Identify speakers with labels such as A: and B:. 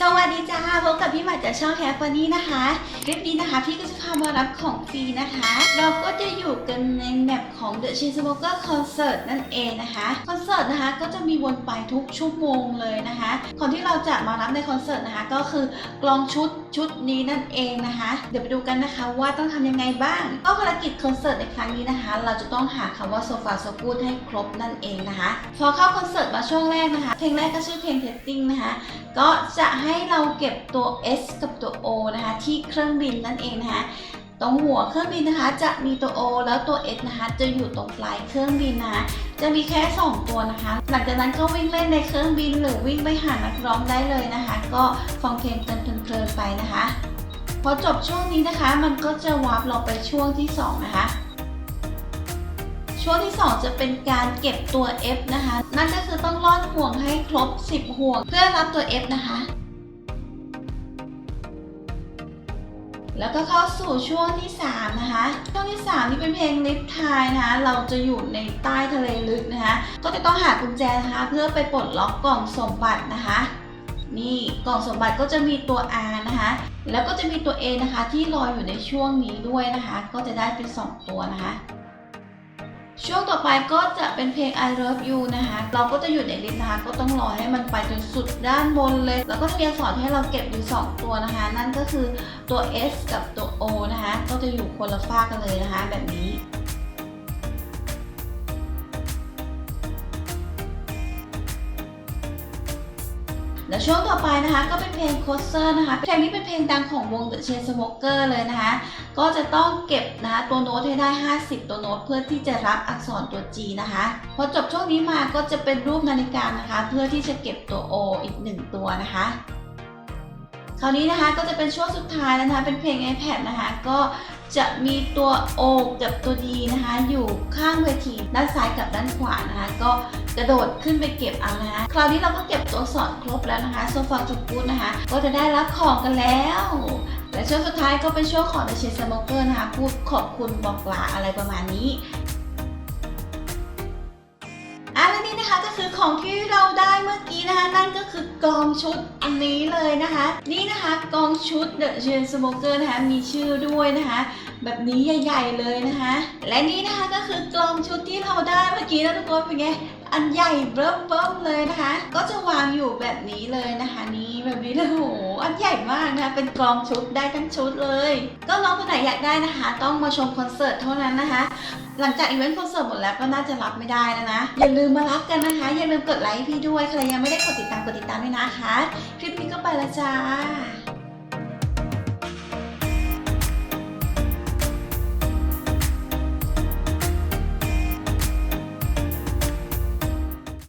A: สวัสดีจ้าพบกับพี่หม่จากช่องแคปฟานี่นะคะ คลิปนี้นะคะพี่ก็จะพามารับของฟรีนะคะ เราก็จะอยู่กันในแมปของ The c h a i n s m o k e r Concert นั่นเองนะคะ คอนเสิร์ตนะคะก็จะมีวนไปทุกชั่วโมงเลยนะคะก่อนที่เราจะมารับในคอนเสิร์ตนะคะ ก็คือกลองชุดชุดนี้นั่นเองนะคะ เดี๋ยวไปดูกันนะคะว่าต้องทำยังไงบ้าง ก็ภารกิจคอนเสิร์ตในครั้งนี้นะคะ เราจะต้องหาคำว่าโซฟาโซกูดให้ครบนั่นเองนะคะ พอเข้าคอนเสิร์ตมาช่วงแรกนะคะ เพลงแรกก็ชื่อเพลง Testing นะคะ ก็จะให้เราเก็บตัว S กับตัว O นะคะ ที่เครื่องบินนั่นเองนะคะตรงหัวเครื่องบินนะคะจะมีตัว O แล้วตัว S นะคะจะอยู่ตรงปลายเครื่องบินนะคะจะมีแค่ 2 ตัวนะคะ หลังจากนั้นก็วิ่งเล่นในเครื่องบิน หรือวิ่งไปหานักร้องได้เลยนะคะ ก็ฟังเพลงเพลินๆไปนะคะ พอจบช่วงนี้นะคะ มันก็จะวาร์ปเราไปช่วงที่ 2 นะคะ ช่วงที่ 2 จะเป็นการเก็บตัว F นะคะ นั่นก็คือต้องลอดห่วงให้ครบ 10 ห่วง เพื่อรับตัว F นะคะ แล้วก็เข้าสู่ช่วงที่ 3 นะคะ ช่วงที่ 3 นี่เป็นเพลงลิฟทายนะคะ เราจะอยู่ในใต้ทะเลลึกนะคะ ก็จะต้องหากุญแจนะคะ เพื่อไปปลดล็อกกล่องสมบัตินะคะ นี่กล่องสมบัติก็จะมีตัว R นะคะ แล้วก็จะมีตัว A นะคะ ที่ลอยอยู่ในช่วงนี้ด้วยนะคะ ก็จะได้เป็น 2 ตัวนะคะ ช่วงต่อไปก็จะเป็นเพลง I Love You นะคะ เราก็จะหยุดในลิฟต์นะคะก็ต้องรอให้มันไปจนสุดด้านบนเลย แล้วก็จะมีสอดให้เราเก็บอยู่ 2 ตัวนะคะ นั่นก็คือตัว S กับตัว O นะคะ ก็จะอยู่คนละฝากกันเลยนะคะ แบบนี้ และช่วงต่อไปนะคะก็เป็นเพลง Closer นะคะเพลงนี้เป็นเพลงดังของวง The Chain Smoker เลยนะคะ ก็จะต้องเก็บนะคะตัวโน้ตให้ได้ 50 ตัวโน้ตเพื่อที่จะรับอักษรตัว G นะคะ พอจบช่วงนี้มาก็จะเป็นรูปนาฬิกานะคะ เพื่อที่จะเก็บตัว O อีก 1 ตัวนะคะคราวนี้นะคะก็จะเป็นช่วงสุดท้ายแล้วนะคะเป็นเพลง iPad นะคะ ก็ จะมีตัวโอกับตัวดีนะคะ อยู่ข้างเวทีด้านซ้ายกับด้านขวานะคะ ก็กระโดดขึ้นไปเก็บเอานะคะคราวนี้เราก็เก็บตัวสอนครบแล้วนะคะโซฟาจุกูดนะคะ ก็จะได้รับของกันแล้วและช่วงสุดท้ายก็เป็นช่วงของ The Chase Smoker นะคะพูดขอบคุณบอกลาอะไรประมาณนี้ ของที่เราได้เมื่อกี้นะคะ นั่นก็คือกองชุดอันนี้เลยนะคะ นี่นะคะกองชุด The Chain Smoker นะคะ มีชื่อด้วยนะคะ แบบนี้ใหญ่ ๆเลยนะคะ และนี่นะคะก็คือกลองชุดที่เราได้เมื่อกี้นะทุกคนเป็นไง อันใหญ่เบิ่มๆเลยนะคะ ก็จะวางอยู่แบบนี้เลยนะคะ นี่แบบนี้เลยโอ้โหอันใหญ่มากนะคะเป็นกลองชุดได้ทั้งชุดเลย ก็น้องคนไหนอยากได้นะคะ ต้องมาชมคอนเสิร์ตเท่านั้นนะคะ หลังจากอีเวนต์คอนเสิร์ตหมดแล้วก็น่าจะรับไม่ได้แล้วนะ อย่าลืมมารับกันนะคะ อย่าลืมกดไลค์พี่ด้วยใครยังไม่ได้กดติดตามกดติดตามด้วยนะคะ คลิปนี้ก็ไปละจ้า